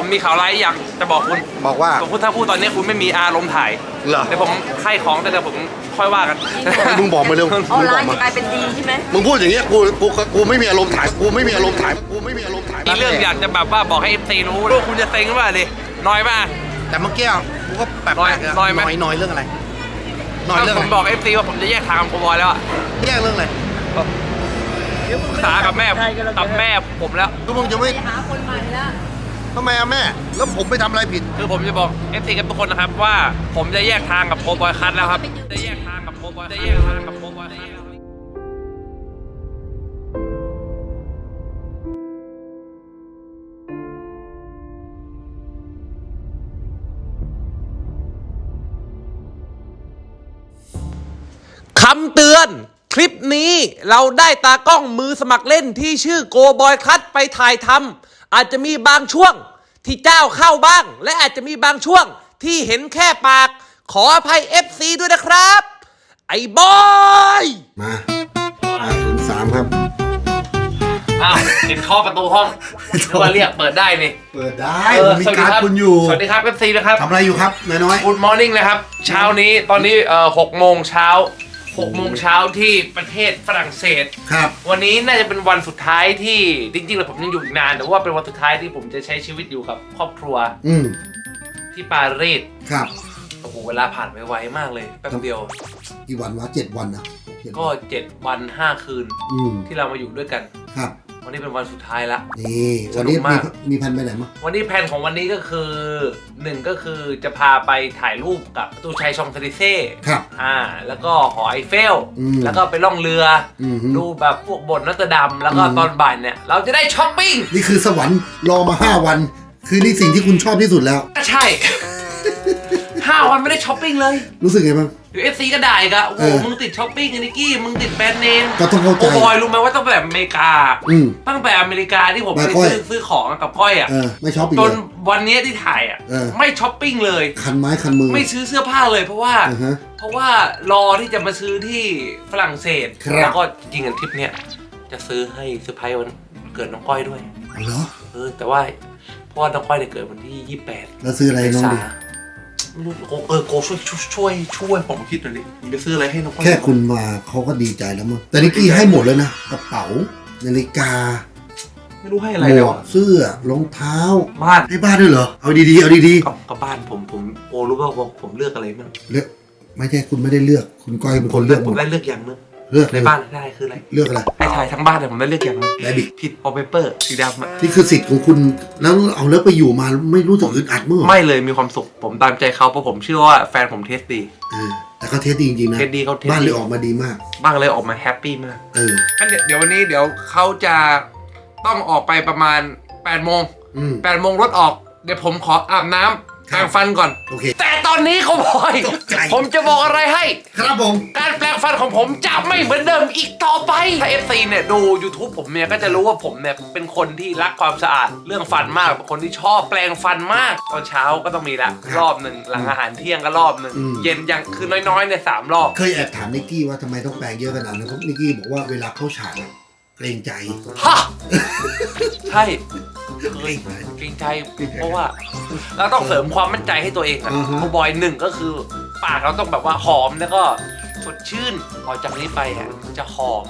ผมมีข่าวร้ายอยากจะบอกคุณบอกว่า ผมพูดถ้าพูดตอนนี้คุณไม่มีอารมณ์ถ่ายเหรอ เดี๋ยวผมให้ของแต่เดี๋ยวผมค่อยว่ากัน มึงบอกมาเร็วอมึอนงบไลอกน์มา จะกลายเป็นดีใช่ไหม มึงพูดอย่างเงี้ย กู กู กูไม่มีอารมณ์ถ่าย กูไม่มีอารมณ์ถ่าย กูไม่มีอารมณ์ถ่ายมีเรื่องอยากจะแบบว่าบอกให้เอฟซีรู้ว่าคุณจะเซ็งหรือเปล่าดิน้อยป่ะ แต่เมื่อกี้กูก็แปลกน้อยๆะน้อยไหมน้อยน้อยเรื่องอะไร น้อยเรื่องผอะมไรบอกเอฟซีว่าผมจะแยกทางกับโคบอยแล้วอะแยกเรื่องอะไรปรึกษากับแม่กับแม่ผมแล้วก็มึงจะไม่ หาคนใหม่แล้ว ทำไมอะแม่ แล้วผมไปทำอะไรผิด คือผมจะบอกเอฟซีกับทุกคนนะครับว่า ผมจะแยกทางกับโคบอยคัทแล้วครับ จะแยกทางกับโคบอยจะแยกทางกับโคบอยคัทแล้วคำเตือน คลิปนี้เราได้ตากล้องมือสมัครเล่นที่ชื่อโกบอยคัทไปถ่ายทำอาจจะมีบางช่วงที่เจ้าเข้าบ้าง และอาจจะมีบางช่วงที่เห็นแค่ปาก ขออภัย FC ด้วยนะครับ ไอ้บอยมาศูนย์สามครับ อ้าวเห็นข้อประตูห้องนึกว่าเรียกเปิดได้นี่เปิดได้เออผมมีสวัสดีการ์ดครับคุณอยู่สวัสดีครับ FC นะครับ ทำอะไรอยู่ครับนายน้อย Good morning นะครับ เช้านี้ตอนนี้เอ่อหกโมงเช้า หกโมงเช้าที่ประเทศฝรั่งเศส ครับ วันนี้น่าจะเป็นวันสุดท้ายที่จริงๆแล้วผมยังอยู่อีกนาน แต่ว่าเป็นวันสุดท้ายที่ผมจะใช้ชีวิตอยู่กับครอบครัวอืมที่ปารีสครับ โอ้โหเวลาผ่านไปไวมากเลยแป๊บเดียว กี่วันวะเจ็ดวันนะเจ็ดก็ 7 วัน 5 คืนอืมที่เรามาอยู่ด้วยกัน ครับ วันนี้เป็นวันสุดท้ายละ นี่วันนี้สนุกมีมาก มีแผนไปไหนมั้งวันนี้แผนของวันนี้ก็คือหนึ่งก็คือจะพาไปถ่ายรูปกับประตูชัยชองซาลิเซ่ครับ อ่า แล้วก็หอไอเฟล อืม แล้วก็ไปล่องเรืออมฮึ ดูแบบพวกบนนัตเตอร์ดัมแล้วก็อืม ตอนบ่ายเนี่ย เราจะได้ช้อปปิ้งนี่คือสวรรค์รอมาห้าวัน คือนี่สิ่งที่คุณชอบที่สุดแล้ว ก็ใช่ ห้าวันไม่ได้ช้อปปิ้งเลยรู้สึกไงบ้างอยู่เอฟซีก็ด่าอีกอะโอ้โหเออมึงติดช้อปปิ้งไอ้นิกกี้มึงติดแบรนด์เนมก็ต้องเข้าใจโอ้บอยรู้ไหมว่าตั้งแต่อเมริกา อืมตั้งแต่อเมริกาที่ผมไปมาก้อย ซื้อซื้อของกับก้อยอะเออไม่ชอบอีกจเลนย วันนี้ที่ถ่ายอะเออ ไม่ช้อปปิ้งเลย คันไม้คันมือ ไม่ซื้อเสื้อผ้าเลยเพราะว่า อ่าฮะเพราะว่ารอที่จะมาซื้อที่ฝรั่งเศส ครับ แล้วก็จริงๆทริปเนี้ยจะซื้อให้เซอร์ไพรส์วันเกิดน้องก้อยด้วย เหรอเออแต่ว่าเพราะว่าน้องก้อยเนี่ยเกิดวันที่ 28แล้วซื้ออะไรเมน้องษาดิไม่รู้ โกเออโกช่วยช่วยช่วยช่วยผมคิดหน่อยดิมึงจะซื้ออะไรให้น้องก้อยแค่คุณมาเขาก็ดีใจแล้วมั้งแต่นิกกี้ให้หมดเลยนะกระเป๋านาฬิกาไม่รู้ให้อะไรหมเลยวกอะเสื้อรองเท้า บ้านให้บ้านด้วยเหรอ เอาดีๆ เอาดีกับกับบ้านผมผมโอรู้ป่าวว่าผมเลือกอะไรมั่งๆเลือกไม่ใช่คุณไม่ได้เลือก คุณก้อยเป็นผคมนเลืเลืออกกหผมมด ได้เลือกอย่างนึง เลือกในเลยบ้านได้คืออะไรเลือกอะไรไอ้ถ่ายทั้งบ้านเนี่ยผมได้เลือกอย่างนึงแบบบิกผิดพอเปเปอร์สีดำอะที่คือสิทธิ์ของคุณแล้วเอาแล้วไปอยู่มาไม่รู้สึกอึดอัดมั้งเหรอไม่เลยมีความสุขผมตามใจเขาเพราะผมเชื่อว่าแฟนผมเทสดีเออแต่เขาเทสดีจริงๆนะเทสดีเขาเทสดีบ้านเลยออกมาดีมาก บ้างเลยออกมาแฮปปี้มากเอองั้นเดี๋ยวเดี๋ยววันนี้เดี๋ยวเขาจะต้องออกไปประมาณ8โมงอืม8โมงรถออกเดี๋ยวผมขออาบน้ำ ครับแปรงฟันก่อน โอเคแต่ตอนนี้เขาบอย ตกใจ ผมจะบอกอะไรให้ ครับผม การแปลงฟันของผมจะไม่เหมือนเดิมอีกต่อไป ถ้า FC เนี่ยดู YouTube ผมเนี่ยก็จะรู้ว่าผมเนี่ยเป็นคนที่รักความสะอาด เรื่องฟันมากเป็นคนที่ชอบแปลงฟันมาก ตอนเช้าก็ต้องมีละครับรอบหนึ่งหลังอาหารเที่ยงก็รอบหนึ่งอืม เย็นยังคือน้อยๆเนี่ยสามรอบเคยแอบถามนิกกี้ว่าทำไมต้องแปลงเยอะขนาดนั้นเพราะนิกกี้บอกว่าเวลาเข้าฉากอะเกรงใจ ฮะ ใช่ เคยเกรงใจเพราะว่าเราต้องเสริมความมั่นใจให้ตัวเองอะอ่าฮะเพราะบอยหนึ่งก็คือปากเราต้องแบบว่าหอมแล้วก็สดชื่นพอจากนี้ไปอะจะหอม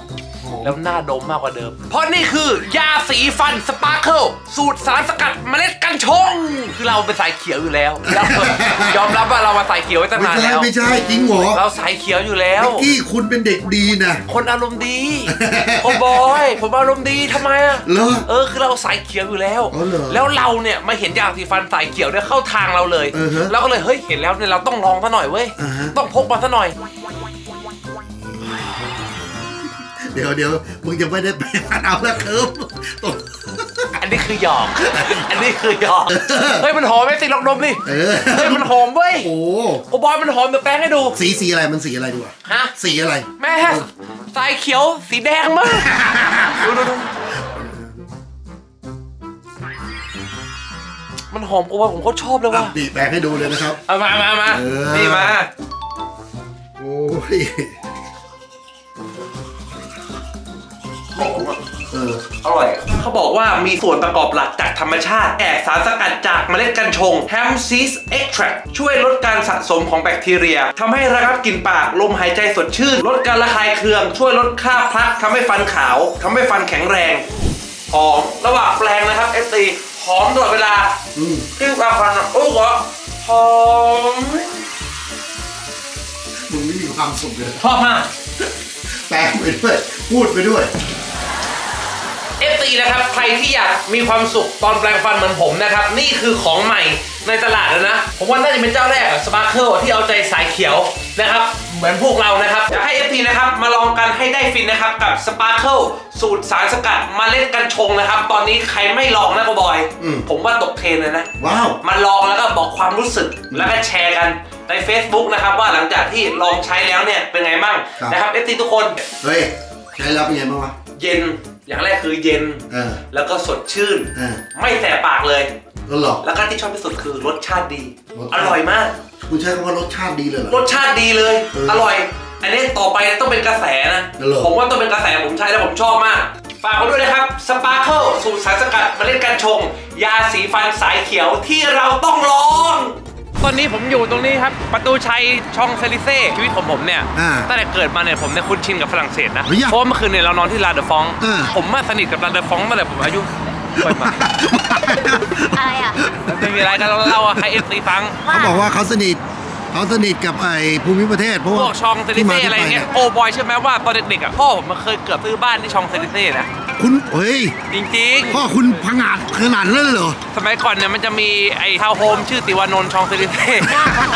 แล้วหน้าดมมากกว่าเดิม เพราะนี่คือยาสีฟันสปาร์เคิลสูตรสารสกัดเมล็ดกัญชง คือเราเป็นสายเขียวอยู่แล้วเรายอมรับว่าเรามาสายเขียวไว้ตั้งไม่นานใช่แล้ว ไม่ใช่จริงเหรอเราสายเขียวอยู่แล้วนิกกี้คุณเป็นเด็กดีนะ คนอารมณ์ดีโอ้บอย ผมอารมณ์ดีทำไมอะเหรอเออคือเราสายเขียวอยู่แล้ว อ๋อเหรอแล้วเราเนี่ยมาเห็นยาสีฟันสายเขียวเนี่ยเข้าทางเราเลย อือฮะเราก็เลยเฮ้ยเห็นแล้วเนี่ยเราต้องลองซะหน่อยเว้ย อ่าฮะ ต้องพกมาซะหน่อย เดี๋ยวเดี๋ยวมึงจะไม่ได้แปลงฟันเอาละเคิร์ฟตก อันนี้คือหยอก อันนี้คือหยอก เฮ้ยมันหอมไหมสิลองดมดิเออ เฮ้ยมันหอมเว้ยโอ้โอ้บอยมันหอมเดี๋ยวแป้งให้ดู สีสีอะไรมันสีอะไรดีกว่าฮะ สีอะไร แม่สายเขียวสีแดงมากดูดูดูมันหอมกูว่าผมก็ชอบเลยอะว่ะดีแปลงให้ดูเลยนะครับ เอามามามาเออ นี่มา โอ้ย หอมอะเอเอออร่อยเขาบอกว่ามีส่วนประกอบหลักจากธรรมชาติแอกสารสกัดจากเมล็ดกัญชง Hemp Seed Extract ช่วยลดการสะสมของแบคทีเรียทำให้ระงับกลิ่นปากลมหายใจสดชื่น ลดการระคายเคือง ช่วยลดคราบพลักทำให้ฟันขาวทำให้ฟันแข็งแรงหอมระหว่างแปลงนะครับเอตีหอมตลอดเวลาอืมที่ปากฟันอะโอ้โหหอมมึงไม่มีความสุขเลยชอบมาก แปลงไปด้วย พูดไปด้วย เอฟซีนะครับ ใครที่อยากมีความสุขตอนแปลงฟันเหมือนผมนะครับ นี่คือของใหม่ในตลาดแล้วนะ ผมว่าน่าจะเป็นเจ้าแรกสปาร์เคิลที่เอาใจสายเขียวนะครับ เหมือนพวกเรานะครับอยากให้ FT นะครับ มาลองกันให้ได้ฟินนะครับ กับสปาร์เคิลสูตรสารสกัดมาเล่นกันชงนะครับ ตอนนี้ใครไม่ลองนะกบอย อืม ผมว่าตกเทรนด์เลยนะ ว้าว มาลองแล้วก็บอกความรู้สึกแล้วก็แชร์กันใน Facebook นะครับ ว่าหลังจากที่ลองใช้แล้วเนี่ยเป็นไงบ้างครับ นะครับ FT ทุกคนเฮ้ย ใช้แล้วเป็นไงบ้างวะ เย็น อย่างแรกคือเย็นเออแล้วก็สดชื่นเออไม่แสบปากเลย แล้วหรอแล้วก็ที่ชอบที่สุดคือรสชาติดี รสชาติ อร่อยมาก คุณใช้คำว่ารสชาติดีเลยเหรอรสชาติดีเลย เออออร่อย อันนี้ต่อไปต้องเป็นกระแสนะ เหรอ ผมว่าต้องเป็นกระแสผมใช้แล้วผมชอบมาก ฝากไว้ด้วยนะครับ สปาร์เคิลสูตรสารสกัดเมล็ดกัญชง ยาสีฟันสายเขียวที่เราต้องลอง ตอนนี้ผมอยู่ตรงนี้ครับ ประตูชัยช่องเซลิเซ่ชีวิตของผมเนี่ยอ่าตั้งแต่เกิดมาเนี่ยผมเนี่ยคุ้นชินกับฝรั่งเศสนะเฮ้ยอะเพราะว่าเมื่อคืนเนี่ยเรานอนที่ลาเดอฟองเออผมมาสนิทกับลาเดอฟองตั้งแต่ผมอายุค่อยมาอะไรอะ ไม่มีอะไรกันเราเล่าให้เอฟซีฟัง เขาบอกว่าเขาสนิทเขาสนิทกับไอ้ภูมิประเทศเพราะพว่าวกช่องเซนิที่มาเซ่ที่อะไรปเงี้ยนี่โอ้บอยเชื่อไหมว่าตอนเด็กๆอะพ่อผมมันเคยเกือบซื้อบ้านที่ช่องเซนิเซ่นะ คุณเฮ้ย จริงพ่อคุณพังอาจขนาดนั้นเลยเหรอ ๆ สมัยก่อนเนี่ยมันจะมีไอ้ทาวน์โฮมชื่อติวานนท์ช่องเซนิเซ่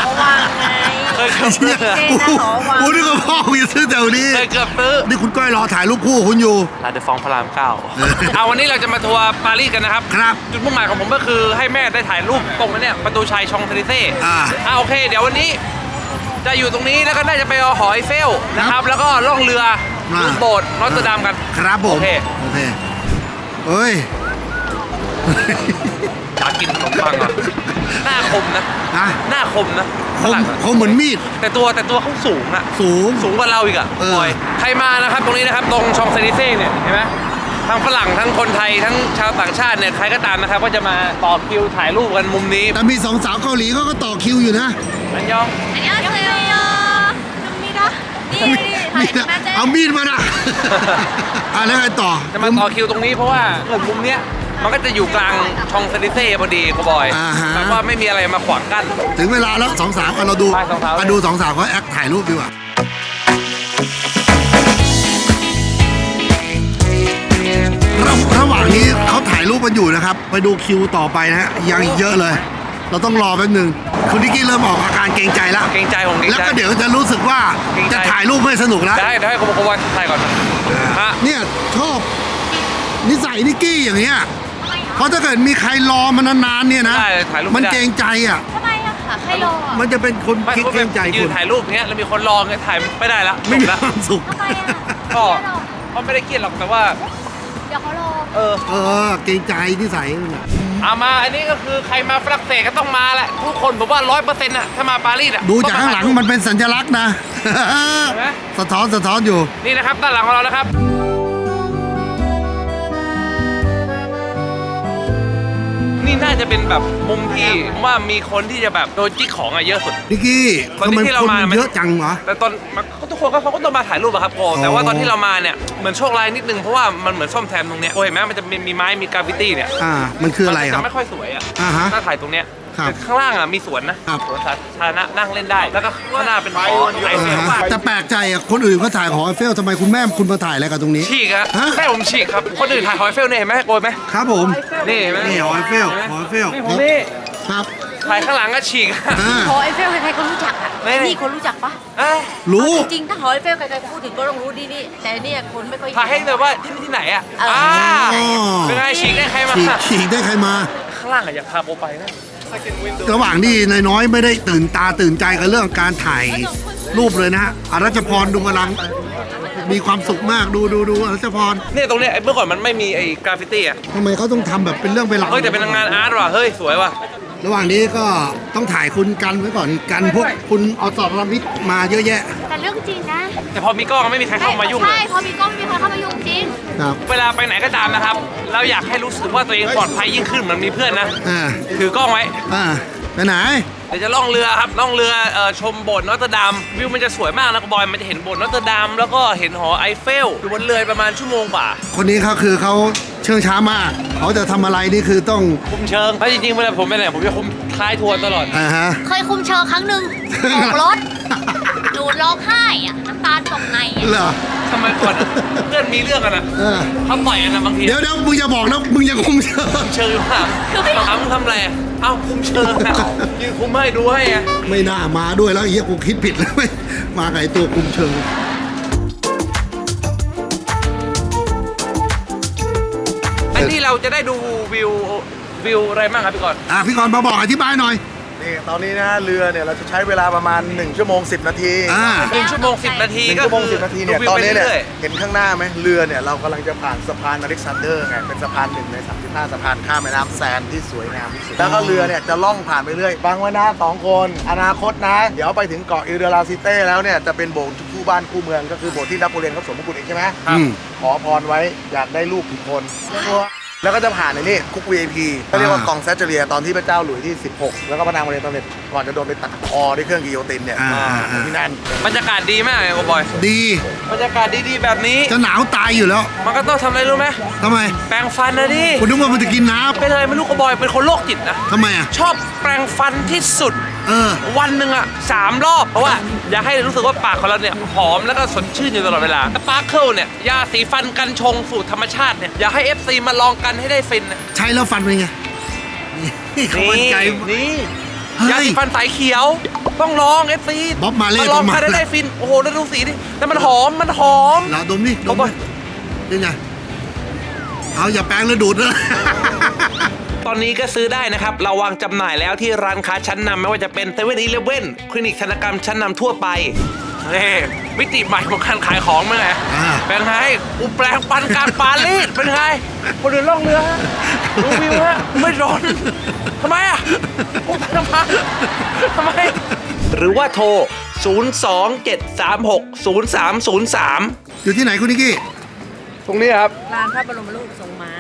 เขาวางไง เคยเกือบซื้อเจ๊โอ้นะโหขอวางโอ้นี่ก็พ่อคุณจะซื้อแถวนี้ เคยเกือบซื้อนี่คุณก้อยรอถ่ายรูปคู่คุณอยู่ ลาเดอฟองพระรามเก้าเออเอาวันนี้เราจะมาทัวร์ปารีสกันนะครับ ครับ จุดมุ่งหมายของผมก็คือให้แม่ได้ถ่ายรูปตรงนั้นเนี่ยประตูชัยช่องเซนิเซ่อ่า อ่าโอเค เดี๋ยววันนี้ จะอยู่ตรงนี้แล้วก็น่าจะไปเอาหอยเฟลนะครับ แล้วก็ล่องเรือ อ่าขึ้นโบสถ์นอตเตอร์ดัมกัน ครับผม โอเค โอเคเอ้ย อยากกินขนมปังอะ หน้าคมนะนะหน้าคมนะคฝมรั่งอะคมเหมือนมีด แต่ตัวแต่ตัวเขาสูงอะสูง สูงกว่าเราอีกอะเออ บอยใครมานะครับ ตรงนี้นะครับ ตรงชองเซนิเซ่เนี่ยเห็นไหมทั้งฝรั่งทั้งคนไทยทั้งชาวต่างชาติเนี่ยใครก็ตามนะครับ ก็จะมาต่อคิวถ่ายรูปกันมุมนี้แต่มีสองสาวเกาหลีเขาก็ต่อคิวอยู่นะ อันยองอันนี้เซลล์น้ำมีดะนี่นี่ถ่าย มีดมาเจ๊เอามีดมานะอะแล้วไงต่อ จะมาต่อคิวตรงนี้เพราะว่าเกิดมุมเนี้ยมันก็จะอยู่กลางชองเซนิเซ่พอดีกูบอยอ่าฮะ แบบว่าไม่มีอะไรมาขวางกั้น ถึงเวลาแล้วสองสาวอะเราดูไปสองสาว อะดูสองสาวเขาแอคถ่ายรูปดีกว่า ระระหว่างนี้เขาถ่ายรูปกันอยู่นะครับ ไปดูคิวต่อไปนะฮะยังอีกเยอะเลย เราต้องรอแป๊บนึงคุณนิกกี้เริ่มออกอาการเกรงใจแล้ว เกรงใจผมเกรงแล้วใจ ก็เดี๋ยวจะรู้สึกว่าเกรงใจ จะถ่ายรูปไม่สนุกแล้วได้เดี๋ยวให้กูบอกว่าถ่ายก่อน ฮะ เนี่ยชอบนิสัยนิกกี้อย่างเงี้ยเพราะถ้าเกิดมีใครรอมานานๆเนี่ยนะได้ถ่ายรูปมันไได้เกรงใจอะ ทำไมอะค่ะใครรออะมันจะเป็นคนไม่คิดพูดเกรงใจยืคุนณถ่ายรูปเงี้ยแล้วมีคนรอเงี้ยถ่ายไม่ได้แล้วไม่มีจบคแล้ววามสุข ทำไมอะก็ไม่รอเขาไม่ได้เครียดหรอกแต่ว่า เดี๋ยวเขารอ เออ เออ เกรงใจนิสัยมันอะเอามาอันนี้ก็คือใครมาฝรั่งเศสก็ต้องมาแหละทุกคนผมว่าร้อยเปอร์เซ็นต์อะถ้ามาปารีสอะดูจากข้างหลังมันเป็นสัญลักษณ์นะไหมสะท้อนสะท้อนอยู่ นี่นะครับด้านหลังของเรานะครับ จะเป็นแบบมุมที่ผมว่ามีคนที่จะแบบโดนจิ๊กของอะเยอะสุด นิกกี้ตอนทำนี้ไมที่เราคนมามัน เยอะจังวะ แต่ตอนมันทุกคนก็เขาก็ต้องมาถ่ายรูปอะครับโกแต่ว่าตอนที่เรามาเนี่ยเหมือนโชคร้ายนิดนึงเพราะว่ามันเหมือนซ่อมแซมตรงเนี้ยโกเห็นไหมมันจะมีมีไม้มีกราฟฟิตี้เนี่ยอ่า มันคืออะไรคจะรับ ไม่ค่อยสวยอะอ่าฮะ ถ้าถ่ายตรงเนี้ย ครับ แต่ข้างล่างอะมีสวนนะครับ สวนสาธารณะนั่งเล่นได้ แล้วก็ข้างหน้าเป็นหอไออ่าเฟลฮะแต่แปลกใจอะคนอื่นเขาถ่ายหอไอเฟลทำไมคุณแม่คุณมาถ่ายอะไรกับตรงนี้ ฉีกอะฮะแม่ผมฉีกครับ คนอื่นถ่ายหอยเฟลเนี่ยเห็นไหมโกยไหมครับผม นี่เห็นไหมนี่หอไอเฟลหอไอเฟล นี่ผมนี่ครับถ่ายข้างหลังก็ฉีกอะอ่าหอไอเฟลใครๆก็รู้จักอะไม่ นี่คนรู้จักปะเอ้ยรู้จริงๆถ้าหอไอเฟลใครๆพูดถึงก็ต้องรู้ดีนี่แต่เนี่ยคนไม่ค่อย ถ่ายให้เลยว่าที่นี่ที่ไหนอะเอออ่อ่าอ๋อเป็นไงฉีกได้ใครมาฉีกฉีกได้ใครมา ข้างล่างอะอยากพาโบไปนะระหว่างที่นายน้อยไม่ได้ตื่นตาตื่นใจกับเรื่องการถ่ายรูปเลยนะฮะอารัชพรดูกำลัง มีความสุขมากดูดูดูอารัชพรเนี่ยตรงเนี้ยไอ้เมื่อก่อนมันไม่มีไอ้กราฟฟิตี้อะทำไมเขาต้องทำแบบเป็นเรื่องเป็นราว เฮ้ยแต่เป็นงานอาร์ตว่ะเฮ้ยสวยว่ะ ระหว่างนี้ก็ต้องถ่ายคุณกันไว้ก่อนกันพวกคุณเอาสอบรมิตมาเยอะแยะ แต่เรื่องจริงนะแต่พอมีกล้องไม่มีใครเข้ามายุ่งเลใช่ย พอมีกล้องมีใครเข้ามายุ่งจริง ครับเวลาไปไหนก็ตามนะครับ เราอยากให้รู้สึกว่าตัวเองปลอดภัยยิ่งขึ้นเหมือนมีเพื่อนนะ อ่าถือกล้องไว้ อ่าไปไหน เดี๋ยวจะล่องเรือครับ ล่องเรือเอ่อชมโบสถ์นอตเตอร์ดัมวิวมันจะสวยมากนะบอย มันจะเห็นโบสถ์นอตเตอร์ดัมแล้วก็เห็นหอไอเฟลอยู่บนเรือประมาณชั่วโมงกว่า คนนี้เขาคือเขา เชื่องช้ามากเขาจะทำอะไรนี่คือต้องคุมเชิงเพราะจริงๆเวลาผมไปไหนผมจะคุมท้ายทัวร์ตลอด อ่าฮะ เคยคุมเชิงครั้งหนึ่งตกรถดูดร้องไห้อะน้ำตาตกในอะเหรอทำไมก่อนอะเพื่อนมีเรื่องกันอะเออเขาต่อยกันนะบางทีเดี๋ยวเดี๋ยวมึงอย่าบอกนะมึงยังคุมเชิงเชิงอยู่ข้างหลังถามมึงทำอะไรอะเอ้าคุมเชิงอะยืนคุมให้ดูให้อะไม่น่ามาด้วยแล้วไอ้เหี้ยกูคิดผิดแล้วไม่มากับไอ้ตัวคุมเชิง อันนี้เราจะได้ดูวิววิวอะไรบ้างครับพี่ก่อนอะพี่กรณ์มาบอกอธิบายหน่อย นี่ตอนนี้นะเรือเนี่ยเราจะใช้เวลาประมาณ 1 ชั่วโมง 10 นาทีอ่า หนึ่งชั่วโมงสิบนาทีหนึ่งก็ชั่วโมงคือ10นาทีเนี่ยดูวิวตอนไปนี้เนี่ยรื่อยเห็นข้างหน้าไหมเรือเนี่ยเรากำลังจะผ่านสะพานอเล็กซานเดอร์ไงเป็นสะพานหนึ่งใน35สะพานข้ามแม่น้ำแซนที่สวยงามที่สุดแล้วก็เรือเนี่ยจะล่องผ่านไปเรื่อยฟังไว้นะสองคน อนาคตนะ เดี๋ยวไปถึงเกาะอิเดลาซิเต้แล้วเนี่ยจะเป็นโบสถ์คู่ บ้านคู่เมืองก็คือโบสถ์ที่นโปเลียนเขาสวมมงกุฎเองใช่ไหมครับอืมขอพรไว้อยากได้ลูกกี่คน แล้วก็จะผ่านในนี่คุก VIP ก็เรียกว่าอ่ากองแซจเจเรียตอนที่พระเจ้าหลุยที่ 16 แล้วก็พระนางมาเรียนตอนเด็กก่อนจะโดนไปตัดคอด้วยเครื่องกิโยตินเนี่ยอ่าอ่าอ่าที่นั่นบรรยากาศดีมากเลยโกบอย ดีบรรยากาศดีๆแบบนี้ จะหนาวตายอยู่แล้วมันก็ต้องทำอะไรรู้ไหมทำไมแปรงฟันนะดิ คุณนึกว่ามันจะกินน้เป็นอะไรไม่รู้โกบอยเป็นคนโรคจิตนะำทำไมอะชอบแปรงฟันที่สุด เออ วันหนึ่งอะสามรอบเพราะว่าอยากให้รู้สึกว่าปากของเราเนี่ยหอมแล้วก็สดชื่นอยู่ตลอดเวลาสปาร์เคิลเนี่ยยาสีฟันกันชงสูตรธรรมชาติเนี่ยอยากให้ FC มาลองกันให้ได้ฟินนะใช้แล้วฟันเป็นไงนี่เขามั่นใจนี่เฮ้ย ยาสีฟันสายเขียว ต้องลอง FC บ๊อบมาเล่ลองบ๊อบมา กันเล่ให้ได้ฟินโอ้โหแล้วดูสีดิแต่มันหอมมันหอมเราดมนี่ดเขามบอกนี่นี่ไงเอาอย่าแปลงแล้วดูดนะ ตอนนี้ก็ซื้อได้นะครับ เราวางจำหน่ายแล้วที่ร้านค้าชั้นนำไม่ว่าจะเป็นเซเว่นอีเลฟเว่นคลินิกธนกรรมชั้นนำทั่วไปนี่มิติใหม่ของการขายของมั้งไงอ่าเป็นไงอุแปลงปันกลารปารีสเป็นไงคนอื่นล่องเรือฮะดูวิวฮะไม่ร้อนทำไมอะอุแปลงปันทำไม หรือว่าโทร 027360303 อยู่ที่ไหนคุณนิกกี้ ตรงนี้ครับ ลานพระบรมรูปทรงม้า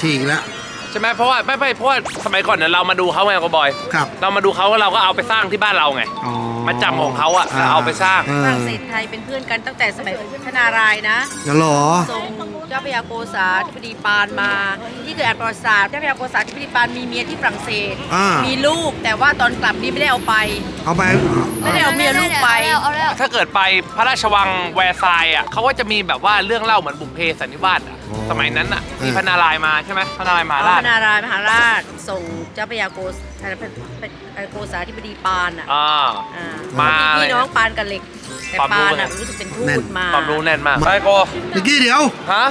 ฉีกแล้ว ใช่ไหมเพราะว่าไม่ไม่เพราะว่าสมัยก่อนเนี่ยเรามาดูเขาไงก็บอย ครับ เรามาดูเขาแล้วเราก็เอาไปสร้างที่บ้านเราไง อ๋อมาจำของเขาอะแล้วเอาไปสร้าง เอฝอรั่งเศสไทยเป็นเพื่อนกันตั้งแต่สมัยพระนารายณ์นะอย่าหรอ ทรงเจ้าพระ ยาโกษาธิบดีปานมา ที่เกิดอ่านประวัติศาสตร์เจ้าพระยาโกษาธิบดีปานมีเมียที่ฝรั่งเศส อ่ามี มีลูกแต่ว่าตอนกลับนี่ไม่ได้เอาไป เอาไปไม่ได้เอาเมียลูกไป เอาแล้ว ถ้าเกิดไปพระราชวังแวร์ซายน์อะเขาก็จะมีแบบว่าเรื่องเล่าเหมือนบุพเพสันนิวาสอะสมัยนั้นอะมีพระนารายณ์มาใช่ไหมพระนารายณ์มาพราชระนารายณ์มหาราชส่งเจ้าพระยาโกษอะไรพระพรโกษาธิบดีปานอะอ่า อ่ามาพี่น้องปานกับเหล็ก แต่ความรู้ปานอะรู้สึกเป็นทูแนนตมา ความรู้แน่นมากไปโก นิกกี้เดี๋ยว ฮะ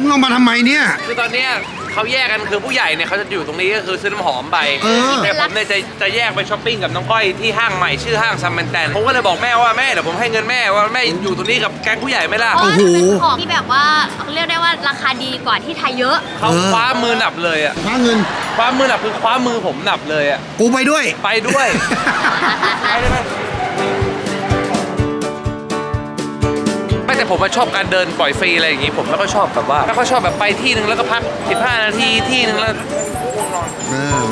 มึงเอามาทำไมเนี่ย คือตอนเนี้ยเขาแยกกันคือผู้ใหญ่เนี่ยเขาจะอยู่ตรงนี้ก็คือซื้อน้ำหอมไปเออ แต่ผมเนี่ยจะจะแยกไปช้อปปิ้งกับน้องก้อยที่ห้างใหม่ชื่อห้างซัมเมนแตนผมก็เลยบอกแม่ว่าแม่เดี๋ยวผมให้เงินแม่ว่าแม่อยู่ตรงนี้กับแก๊งผู้ใหญ่ไหมล่ะเพราะว่ามันเป็นของที่แบบว่าเรียกได้ว่าราคาดีกว่าที่ไทยเยอะ เขาเออคว้ามือหนับเลยอะคว้าเงิน คว้ามือหนับคือคว้ามือผมหนับเลยอะกูไปด้วย ไปด้วย ไปได้ไหม แต่ผมมาชอบการเดินปล่อยฟรีอะไรอย่างงี้ผมไม่ค่อยชอบแบบว่าไม่ค่อยชอบแบบไปที่หนึ่งแล้วก็พัก 15 นาทีที่หนึ่งแล้วเออ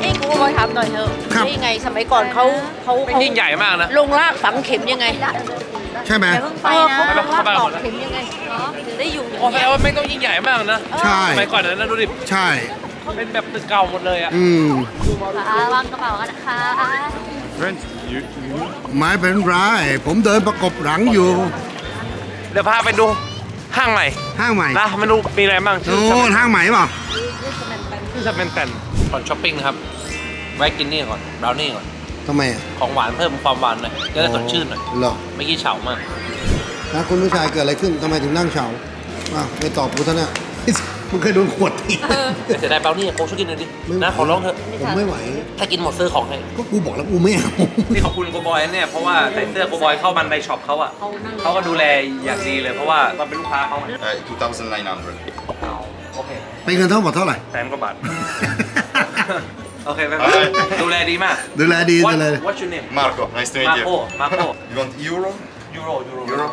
เอ้ยกูก็มาถามหน่อยเถอะครับได้ยังไงสมัยก่อนเขาเขาเป็นเขายิ่งใหญ่มากนะ ลงรากฝังเข็มยังไงใช่ไหม เออเขาลงรากตอกเข็มยังไงถึงได้อยู่อย่างโอ้แสดเงี้งยว่าไม่ต้องยิ่งใหญ่มากนะใช่ สมัยก่อนนั้นนะดูดิใช่ เป็นแบบตึกเก่าหมดเลยอะอืมวางกระเป๋ากันนะคะไม่เป็นไร ผมเดินประกบหลังอยู่ เดี๋ยวพาไปดูห้างใหม่ห้างใหม่นะไม่รู้มีอะไรบ้างชื่โอ้อซัมเมนห้างใหม่เปล่าชื่อซัมเมนแตนก่อนช้อปปิ้งนะครับแวะกินนี่ก่อนบราวนี่ก่อนทำไมอะของหวานเพิ่มความหวานหน่อยจะได้สดชื่นหน่อยเหรอเมื่อกี้เฉามาก นะคุณผู้ชายเกิดอะไรขึ้นทำไมถึงนั่งเฉาอ้าวไม่ตอบกูซะเนี่ยมึงเคยโดนขวดทีเสียดายเบลนี่โค้ชช่วยกินหน่อยดิไม่นะขอร้องเถอะผมไม่ไหว ถ้ากินหมดซื้อของให้ก็กูบอกแล้วกูไม่เอานี่ขอบคุณโกบอยเนี่ยเพราะว่าใส่เสื้อโกบอยเข้ามันในช็อปเขาอะเขาก็ดูแลอย่างดีเลยเพราะว่าตอนเป็นลูกค้าเขาอะ Uh, 2,900. โอเคเป็นเงินทั้งหมดเท่าไหร่แสนกว่าบาทโอเคไปดูแลดีมากดูแลดี What ดูแล What's your name Marco, nice to meet มา you. โคมาโค You want euro? ยูโรยูโร Euro?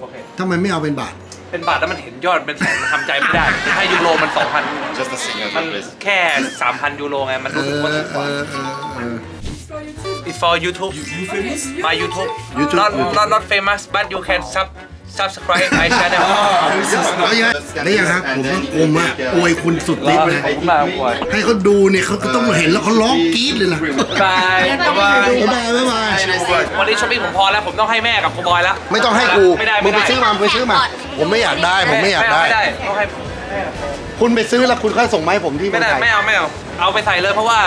โอเคทำไมไม่เอาเป็นบาท เป็นบาทแล้วมันเห็นยอดเป็นแสนมันทำใจไม่ได้ถ้ายูโรมัน2,000 Just a มัน signature, please. แค่3,000ยูโรไง มันเอรู้สึกว่าอถูกกเอว่า อเออเออ It's for YouTube My YouTube YouTube, not YouTube. not not famous but you can sub subscribe my channel แล้วยังไงแล้วยังครับผมว่าผมอะอวยคุณสุดฤทธิ์เลยขอบคุณมากครับบอยให้เขาดูเนี่ยเขาก็ต้องเห็นแล้วเขาร้องกรี๊ดเลยล่ะบาย บ๊ายบายบ๊ายบายวันนี้ช้อปปิ้งผมพอแล้ว ผมต้องให้แม่กับคุณบอยแล้วไม่ต้องให้กูไม่ได้มึไม่งได้ไปซื้อมามึงไปซื้อมา ผมไม่อยากได้ ผมไม่อยากได้ไม่ได้ต้องให้คุณไปซื้อแล้วคุณค่อยส่งมาให้ผมที่เมืไม่องได้ไทยไม่เอาไม่เอา เอาไปใส่เลยเพราะว่า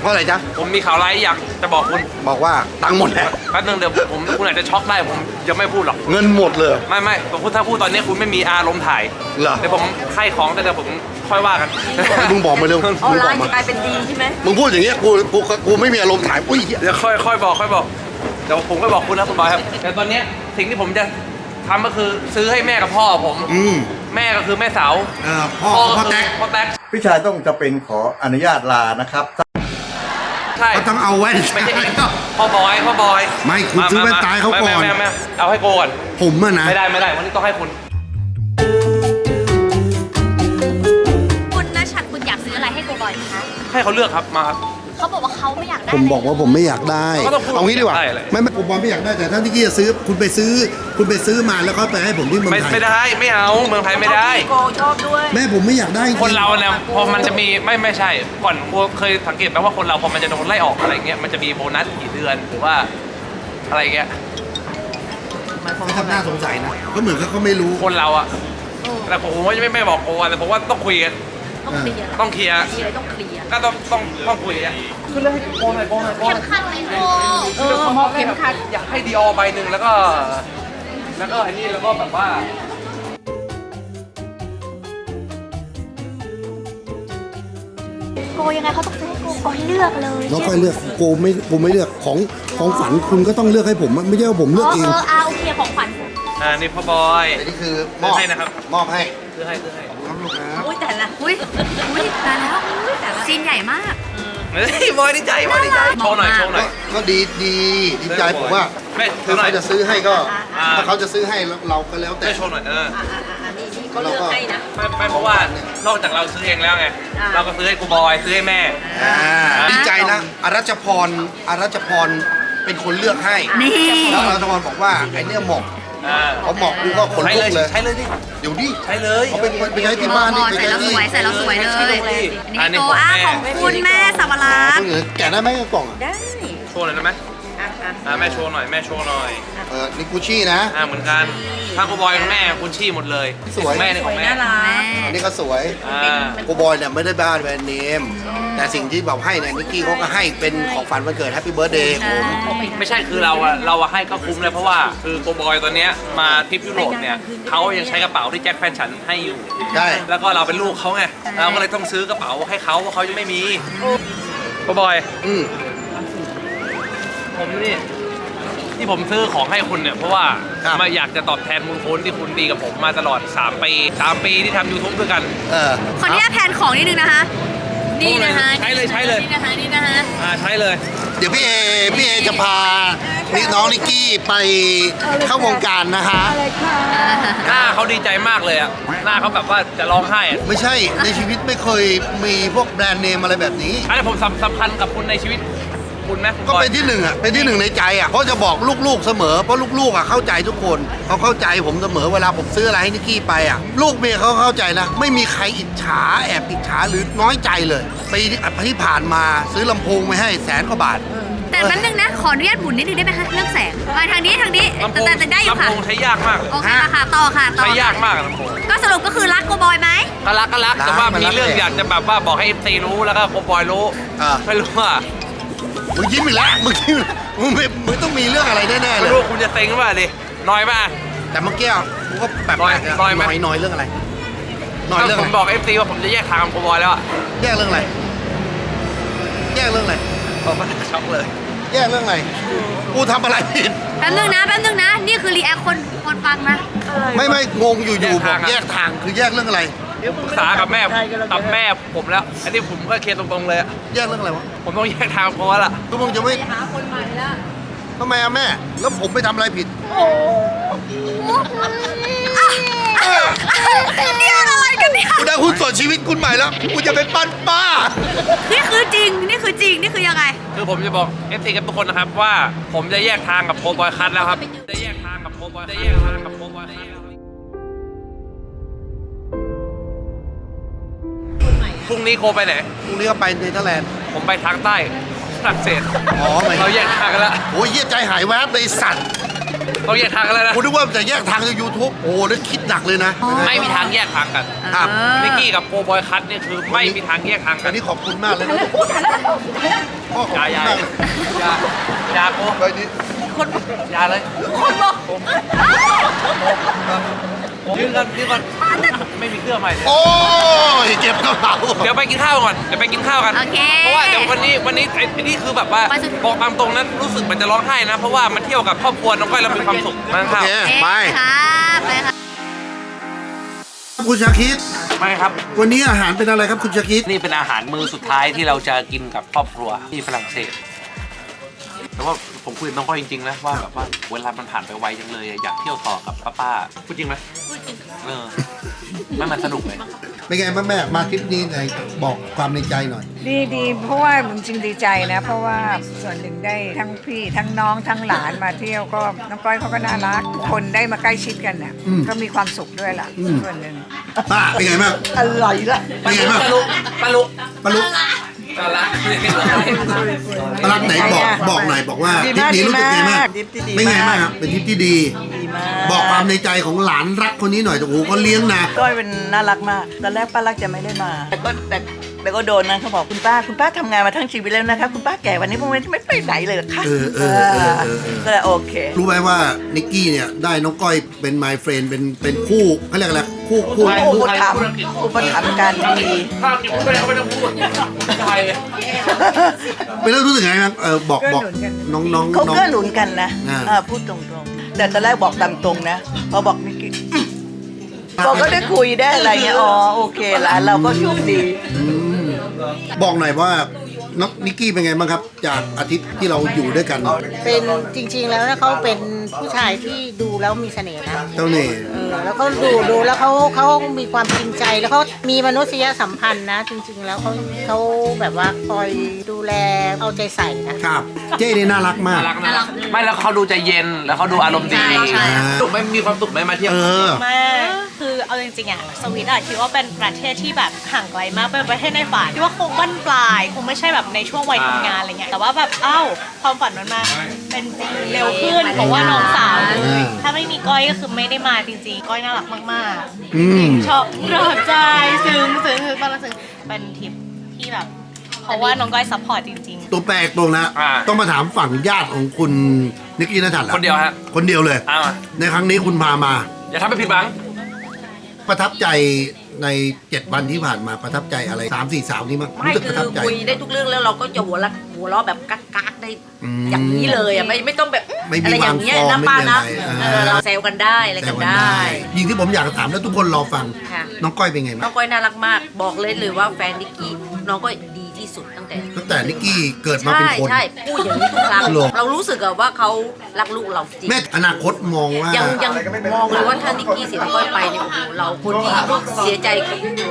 เพราะอะไรจ๊ะ ผมมีข่าวร้ายอยากจะบอกคุณบอกว่าตังค์หมดแล้ว แป๊บนึงเดี๋ยวผมคุณอาจจะช็อกได้ผมยังไม่พูดหรอก เงินหมดเลย ไม่ไม่ผมพูดถ้าพูดตอนนี้คุณไม่มีอารมณ์ถ่ายเหรอ เดี๋ยวผมให้ของแต่เดี๋ยวผมค่อยว่ากันมึงบอกมาเร็วเอามึงบร้าอนกมาจะกลายเป็นดีใช่ไหมมึงพูดอย่างเงี้ยกูกูกูไม่มีอารมณ์ถ่ายอุ้ยเหี้ยเดี๋ยวค่อยค่อยบอกค่อยบอกเดี๋ยวผมก็บอกคุณนะคุณบอยครับ แต่ตอนเนี้ยสิ่งที่ผมจะทำก็คือซื้อให้แม่กับพ่อผม อืม แม่ก็คือแม่สาวเออพ่อพ่อแท็กพ่อแท็กพี่ชายต้องจะเป็นขออนุญาตลานะครับใช่ เขาต้องเอาแว่นไม่ใช่พ่อบอยพ่อบอยไม่คุณซื้อแว่นตาให้เขาก่อนไม่ไม่ไม่ไม่เอาให้โกก่อน ผมอะนะ ไม่ได้ไม่ได้วันนี้ต้องให้คุณ คุณนะฉันคุณอยากซื้ออะไรให้โกบอยคะให้เขาเลือกครับมาครับ เขาบอกว่าเขาไม่อยากได้ผมบอกว่าผมไม่อยากได้ ก็ต้องพูดเอางี้ดีกว่า ได้เลย ไม่ไม่ผมบอกไม่อยากได้แต่ถ้าที่กี้จะซื้อคุณไปซื้อ คุณไปซื้อมาแล้วก็ไปให้ผมที่เมืองไม่ไทยไม่ได้ไม่เอาเมืองไทยไม่ได้ โกชอบด้วย แม่ผมไม่อยากได้จงๆคนเราเนี่ยพอมันจะมีไม่ไม่ใช่ ก่อนกูเคยสังเกตไหมว่าคนเราพอมันจะโดนไล่ออกอะไรเงี้ยมันจะมีโบนัสกี่เดือนหรือว่าอะไรเงี้ยเขาทำหน้าสงสัยนะก็เหมือนกับเขาไม่รู้คนเราอะแต่ผมว่าไม่ไม่บอกโกอะแต่ผมว่าต้องคุยกัน ต้องเคลียร์ต้องเคลียร์มีอะไรต้องเคลียร์ก็ต้องต้องต้องคุยกันคือเรื่องให้โกหน่อยโกหน่อยโกหเข็น่มอยขัดไหมโกเออเข็มขัดอยากให้ดีออใบหนึ่งแล้วก็ แล้วก็อันนี้แล้วก็แบบว่า โกยังไงเขาต้องซื้อให้โกโกให้เลือกเลยแล้วค่อยเลือกกูไม่กูไม่เลือกของของฝันคุณก็ต้องเลือกให้ผมอะไม่ใช่ว่าผมเอเลือกอเอเองอเอาโอเคของขวัญผมอ่านี่พ่อบอยอันนี้คือมซื้ออบให้นะครับ มอบให้ซื้อให้ซื้อให้อุ้ยแต่ละ อุ้ยอุ้ยตายแล้วซีนใหญ่มาก เฮ้ยบอยดีใจบอยดีใจโชว์หน่อยโชว์หน่อย ก็ดีดีดีใจผมว่าแม่ถืถ้าอหน่อย เขาจะซื้อให้ก็อ่า ถ้าเขาจะซื้อให้เราก็แล้วแต่แม่โชว์หน่อยเออ อ่าอ่าอ่านี่นี่เขาเลือกให้นะ ไม่ไม่เพราะว่านอกจากเราซื้อเองแล้วไง อ่า เราก็ซื้อให้กูบอยซื้อให้แม่ อ่าดีใจนะอารัชพรอารัชพรเป็นคนเลือกให้ นี่ แล้วอารัชพรบอกว่าไอ้เนี่ยเหมาะ อ่าเขาเหมาะกูก็ขนใช้ลุเลกยเลยใช้เลยดิเดี๋ยวดิใช้เลยเขาเป็นคนไปใช้ที่บ้านนี่ไปใส่ใช้แล้วสที่วยใส่แล้วสวยเลยอัอันนนี้นี้ขโกองอ้าแม่ของคุณแม่สวรักษ์แกะได้ไหมกล่องอะได้โชว์หน่อยได้ไหม อะอะอ่าแม่โชว์หน่อยแม่โชว์หน่อยเออนี่กุชชี่นะ อ่าเหมือนกันถ้ากูบอยกับแม่คุณชี่หมดเลยสวย ของแม่นี่สขวอยงแม่น่ารัก อันนี้ก็สวยอ่าโกบอยเนี่ยไม่ได้บ้านแบรนด์เนม แต่สิ่งที่แบบให้เนี่ยนิกกี้เขาก็ให้เป็นของฝันวันเกิดแฮปปี้เบิร์ดเดย์ผมไม่ใช่คือเราอะเราอะให้ก็คุ้มเลยเพราะว่าคือโกบอยตอนเนี้ยมาทริปยุโรปเนี่ยเขายังใช้กระเป๋าที่แจ็คแฟนฉันให้อยู่ใช่แล้วก็เราเป็นลูกเขาไงเราก็เลยต้องซื้อกระเป๋าให้เขาเพราะเขายังไม่มีโกบอย อืม ผมนี่ที่ผมซื้อของให้คุณเนี่ยเพราะว่ามาอยากจะตอบแทนบุญคุณที่คุณดีกับผมมาตลอด 3 ปี 3 ปีที่ทำยูทูบด้วยกัน เออขออนุญาตแพนของนิดนึงนะคะ นี่นะคะใช้เลยใช้เลย นี่นะคะนี่นะคะอ่าใช้เลย เดี๋ยวพี่เอพี่เอจะพานี่น้องนิกกี้ไปเข้าวงการนะคะ หน้าเขาดีใจมากเลยอะหน้าเขาแบบว่าจะร้องไห้อะไม่ใช่ในชีวิตไม่เคยมีพวกแบรนด์เนมอะไรแบบนี้ อันนี้ผมสำสำคัญกับคุณในชีวิต คุณไหมคุณก็บอยเป็นที่หนึ่งอะเป็นที่หนึ่งในใจอะเพราะจะบอกลูกๆเสมอเพราะลูกๆอะเข้าใจทุกคนเขาเข้าใจผมเสมอเวลาผมซื้ออะไรให้นิกกี้ไปอะลูกเมียเขาเข้าใจนะไม่มีใครอิจฉาแอบอิจฉาหรือน้อยใจเลยปีที่ที่ผ่านมาซื้อลำโพงไปให้แสนกว่าบาท แต่แป๊บนึงนะ ขออนุญาตหมุนนิดนึงได้ไหมคะเรื่องแสงมาทางนี้ทางนี้ลำโพแต่งแต่แต่ได้อยู่ค่ะลำโพงใช้ยากมากเลยโอเคละค่ะต่อค่ะต่อใช้ยากค่ะมากอะลำโพงก็สรุปก็คือรักโกบอยไหม ก็รักก็รักรักแต่ว่ามันมีรักเรื่องแหละอยากจะแบบว่าบอกให้เอฟซีรู้แล้วก็โกบอยรู้อ่า ไม่รู้ว่า มึงยิ้มอีกแล้วมึงยิ้มมึงไม่มึงต้องมีเรื่องอะไรแน่ๆเลไม่ย รู้ว่าคุณจะเซ็งหรือเปล่าดิน้อยป่ะ แต่เมื่อกี้กูก็แบบน้อยแปลกะน้อยไหม น้อยน้อยเรื่องอะไรน้อยถ้าเรื่องผอะมไรบอกเอฟซีว่าผมจะแยกทางกับโกบอยแล้วอะแยกเรื่องอะไรแยกเรื่องอะไรผมก็ช็อกเลยแยกเรื่องอะไรกูทำอะไรผิดแป๊บนึงนะแป๊บนึงนะ นี่คือรีแอคคนคนฟังนะ ไม่ไม่งงอยู่ๆบอกแยกทางคือแยกเรื่องอะไร ปรึกษากับแม่กับแม่ผมแล้ว อันนี้ผมก็เคลียร์ตรงๆเลยอะแยกเรื่องอะไรวะผมต้องแยกทางเพราะว่าล่ะทุกคนจะไม่หาคนใหม่ละทำไมอะแม่ แล้วผมไปทำอะไรผิดนี่อะไรกันเนี่ยคุณได้หุ้นส่วนชีวิตคุณใหม่แล้วคุณจะเป็นปั้นป้า นี่คือจริง นี่คือจริง นี่คือยังไง คือผมจะบอกเอฟซีกับทุกคนนะครับว่า ผมจะแยกทางกับโคบอยคัทแล้วครับ จะแยกทางกับโคบอยจะแยกทางกับโคบอยคัท รับพรุ่งนี้โคไปไหน พรุ่งนี้ก็ไปเนเธอร์แลนด์ ผมไปทางใต้ฝรั่งเศสอ๋อหมายถึงเราแยกทางกันแล้วโอ้ยเยี่ยใจหายแวบเลยไอ้สัตว์เราแยกทางกันแล้วนะ กูนึกว่าจะแยกทางจากยูทูบโอ้โหนั่นคิดหนักเลยนะ ไม่มีทางแยกทางกันครับ นิกกี้กับโคบอยคัทเนี่ยคือไม่มีทางแยกทางกัอันนนี้ขอบคุณมากเลยนะพ่อขอบอย่าคุณอย่ามากเลยอย่าอย่าโคไปนี่อย่าเลยคนบอก ยืนกันยืนกันไม่มีเครื่องใหม่เลยโอ้ยเจ็บกระเป๋าเดี๋ยวไปกินข้าวก่อน เดี๋ยวไปกินข้าวกันโอเคเพราะว่าเดี๋ยววันนี้วันนี้ไอ้ไอ้นี่คือแบบว่าไปสุด บอกตามตรงนั้นรู้สึกมันจะร้องไห้นะ เพราะว่ามันเที่ยวกับครอบครัวน้องก้อยแล้วมีความสุขมากโอข้าวเคไปครับไปครับคุณชาคิด ไม่ครับ วันนี้อาหารเป็นอะไรครับคุณชาคิดนี่เป็นอาหารมื้อสุดท้ายที่เราจะกินกับครอบครัวที่ฝรั่งเศสแต่ว่า ผมคุยกับน้องก้อยจริงๆนะว่าแบบว่าเวลามันผ่านไปไวจังเลยอะอยากเที่ยวต่อกับป้าป้าๆพูดจริงไหมพูดจริงเออไม่มันสนุกเลย เป็นไงบ้างแม่มาทริปนี้ไหนบอกความในใจหน่อย ดีดีเพราะว่าจริงๆดีใจนะ เพราะว่าส่วนหนึ่งได้ทั้งพี่ทั้งน้องทั้งหลานมาเที่ยวก็น้องก้อยเขาก็น่ารัก คนได้มาใกล้ชิดกันน่ะอืมก็มีความสุขด้วยล่ะอืม ส่วนหนึ่งป้าเป็นไงบ้างอะไรล่ะเป็นไงบ้างปลาลุกปลาลุ กปาลุกปลาละปาลักไหนบอกบอกหน่อยบอกว่าทริปนี้รู้สึกไงบ้างไม่ไงบ้างครับเป็นทริปที่ดีดี มาก บอกความในใจของหลานรักคนนี้หน่อยโอ้โหเขาเลี้ยงนะก้อยเป็นน่ารักมาก ตอนแรกป้ารักจะไม่ได้มา แต่ก็แต่แต่ก็โดนนะเขาบอกคุณป้าคุณป้าทำงานมาทั้งชีวิตแล้วนะคะ คุณป้าแก่วันนี้พวกนี้ไม่ไปไหนเลยเหรอคะเออเออเออเออเออ ก็เลยโอเค รู้ไหมว่านิกกี้เนี่ยได้น้องก้อยเป็น my friend เป็นเป็นคู่เขาเรียกอะไรคู่คู่อุคู่ปถัมภ์อุปถัมภ์การดีข้าวกินไม่ได้ไม่ต้องพูดใช่เป็นแล้วรู้สึกไงบ้างเออบอกบอกน้องน้องเขาน้อง เกื้อหนุนกันนะอ่าอ่าพูดตรงๆ แต่ตอนแรกบอกตามตรงนะพอบอกนิกกี้พอก็ได้คุยได้อะไรเงี้ยอ๋อโอเคหลานเราก็โชคดีอืมบอกหน่อยว่า น้องนิกกี้เป็นไงบ้างครับ จากอาทิตย์ที่เราอยู่ด้วยกันเป็นจริง ๆ แล้วเขาเป็นผู้ชายที่ดูแล้วมีเสน่ห์นะเจ้าเน่ห์เออแล้วเขาดูดูแล้วเขาเขามีความจริงใจแล้วเขามีมนุษยสัมพันธ์นะ จริง ๆ แล้วเขาเขาแบบว่าคอยดูแลเอาใจใส่นะครับ เจ้นี่น่ารักมาก น่ารักน่ารักไม่แล้วเขาดูใจเย็นแล้วเขาดูอารมณ์ดีใช่ใช่ สุขไหม่มีความสุขไหมมาเที่ยว เออ มาก คือเอาจริงๆอะสวิตอะคิดว่าเป็นประเทศที่แบบห่างไกลมากเป็นประเทศในฝันคิดว่าคงบั้นปลาย คงไม่ใช่แบบในช่วงวัยทำงานอะไรเงี้ยแต่ว่าแบบเอ้าความฝันมันมาเป็นจริงเร็วขึ้นเพราะว่าน้องสาวอืมถ้าไม่มีก้อยก็คือไม่ได้มาจริงๆก้อยน่ารักมากอืม ๆชอบประทับใจซึ้งซึ้งซึ้งตอนนั้นซึ้งเป็นทริปที่แบบเพราะว่าน้องก้อยซัพพอร์ตจริง ๆ ตัวแปลกตรงนะ อ่าต้องมาถามฝั่งญาติของคุณนิกกี้นัทธันละคนเดียวฮะ คนเดียวเลย เอามาในครั้งนี้คุณพามา อย่าทำให้ผิดหวัง ประทับใจในเจ็ดวันที่ผ่านมาประทับใจอะไรสามสี่สาวนี้มั้งไม่รู้สึกคืประอทับใจ คุยได้ทุกเรื่องแล้วเราก็จะหัวเราะหัวเราะแบบกักกักๆได้อืมอย่างนี้เลยอะไม่ไม่ต้องแบบไม่มีอะไรอย่างเงี้ยวางฟอร์มนะป้านะไม่มีอะไรเออเราแซวกันได้อะไรแต่กันวันได้ได้ยิงที่ผมอยากจะถามแล้วทุกคนรอฟัง ค่ะน้องก้อยเป็นไงน้บ้าองงก้อยน่ารักมาก บอกเลยเลยว่าแฟนนิกกี้น้องก้อยดี ที่สุดตั้งแต่ตั้งแต่นิกกี้เกิดมาใช่เป็นคน ใช่พูดอย่างนี้ทุกครั้งหรอ เรารู้สึกอะว่าเขารักลูกเราจริง แม่อนาคตมองว่ายังยังมองเลยว่าถ้านิกกี้เสียน้องก้อยไปเนี่ยโอ้โหเราคนที่เสียใจ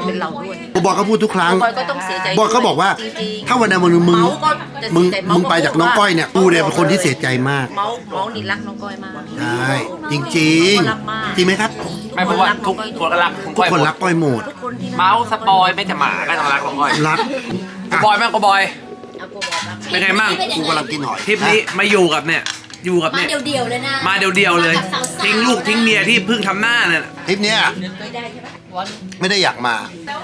เป็นเราด้วยผมบอกเขาพูดทุกครั้งน้องก้อยก็ต้องเสียใจบอกเขาบอกว่า จริงๆ ถ้าวันใดวันหนึ่งมึงเมาก็จะมึงเสียใจเมามึงไปจากน้องก้อยเนี่ยกูเนี่ยเป็นคนที่เสียใจมากเมาเมานี่รักน้องก้อยมากใช่จริงเขารักมากๆจริงไหมครับ ไม่เพราะว่าทุกคนก็รักทุกคนรักก้อยหมด ทุกคนที่เมาส์สปอยไม่จะหมาก็ต้องรักน้องก้อยรัก กูบอยแม่งกูบอย เอากูบอกรักเป็นไงมั่งกูกำลังกินหอย ทริปนี้มาอยู่กับเนี่ย อยู่กับเนี่ย เดียวๆเลยนะมาเดียวๆเลยทิ้งลูกทิ้งเมียที่เพิ่งทำหน้าเนี่ยทริปเนี้ยไม่ได้อยากมา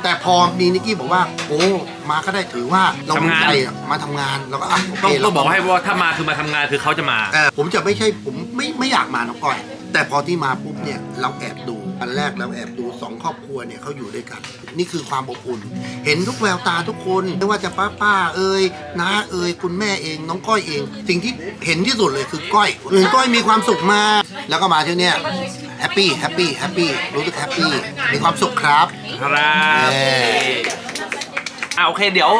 แต่พอมีนิกกี้บอกว่า โอ้มาก็ได้ถือว่าเราภูมิใจอะมาทำงานเราก็อะโอเคต้องเรา ต้องบอกให้ว่าถ้ามาคือมาทำงานคือเขาจะมา เออผมจะไม่ใช่ผมไม่ไม่อยากมาน้องก้อย แต่พอที่มาปุ๊บเนี่ยเราแอบดู อันแรกเราแอบดูสองครอบครัวเนี่ยเขาอยู่ด้วยกัน นี่คือความอบอุ่น เห็นทุกแววตาทุกคนไม่ว่าจะป้าป้าเอ่ยน้าเอ่ยคุณแม่เองน้องก้อยเอง สิ่งที่เห็นที่สุดเลยคือก้อยเห็นก้อยมีความสุขมากแล้วก็มาที่เนี่ยแฮปปี้แฮปปี้แฮปปี้รู้สึกแฮปปี้มีความสุขครับ ครับเย้อ่าโอเคเดี๋ยว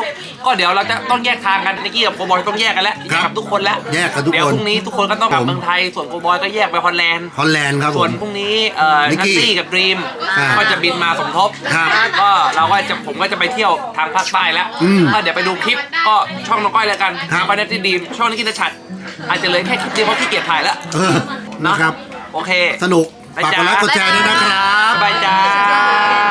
ก็เดี๋ยวเราจะต้องแยกทางกันนิกกี้กับโกบอยต้องแยกกันแล้วแยกกับทุกคนแล้วแยกกันทุกคนเดี๋ยวพรุ่งนี้ทุกคนก็ต้องกลับผมเมืองไทยส่วนโกบอยก็แยกไปฮอลแลนด์ฮอลแลนด์ครับผส่วนมพรุ่งนี้เอ่อนินักตกี้ตี้กับดรีมอ่าก็จะบินมาสมทบครับก็เราก็จะผมก็จะไปเที่ยวทางภาคใต้แล้วอืมก็เดี๋ยวไปดูคลิปก็ช่องน้องก้อยแล้วกันครับ ไปนัตตี้ดีมช่องนิกกี้นชัดอาจจะเหลยแค่คลิปเดียวเพราะขี้เกียจถ่ายแล้วเออนะครับ โอเค สนุกนะฝากจ๊ะกดไลค์กดแชร์ด้วยนะครับ